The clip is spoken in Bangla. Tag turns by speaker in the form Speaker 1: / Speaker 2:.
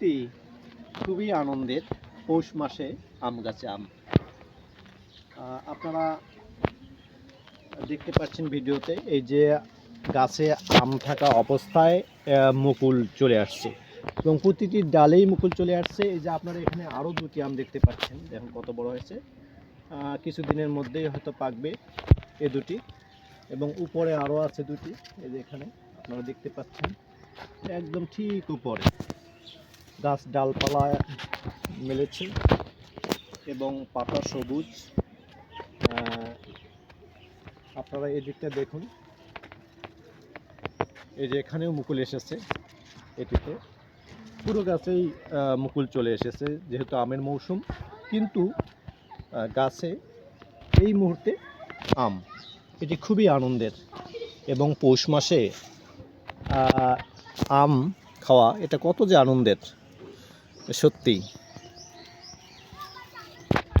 Speaker 1: সত্যি খুবই আনন্দের পৌষ মাসে আম গাছে আম। আপনারা দেখতে পাচ্ছেন ভিডিওতে, এই যে গাছে আম থাকা অবস্থায় মুকুল চলে আসছে এবং প্রতিটি ডালেই মুকুল চলে আসছে। এই যে আপনারা এখানে আরও দুটি আম দেখতে পাচ্ছেন, দেখুন কত বড় হয়েছে। কিছুদিনের মধ্যেই হয়তো পাকবে এ দুটি এবং উপরে আরও আছে দুটি। এই যে এখানে আপনারা দেখতে পাচ্ছেন, একদম ঠিক উপরে। গাছ ডালপালা মেলেছে এবং পাতা সবুজ। আপনারা এই দিকটা দেখুন। এই যে এখানেও মুকুল এসেছে এটিতে। পুরো গাছেই মুকুল চলে এসেছে, যেহেতু আমের মৌসুম। কিন্তু গাছে এই মুহূর্তে আম। এটি খুবই আনন্দের এবং পৌষ মাসে আম খাওয়া এটা কত যে আনন্দের। সত্যি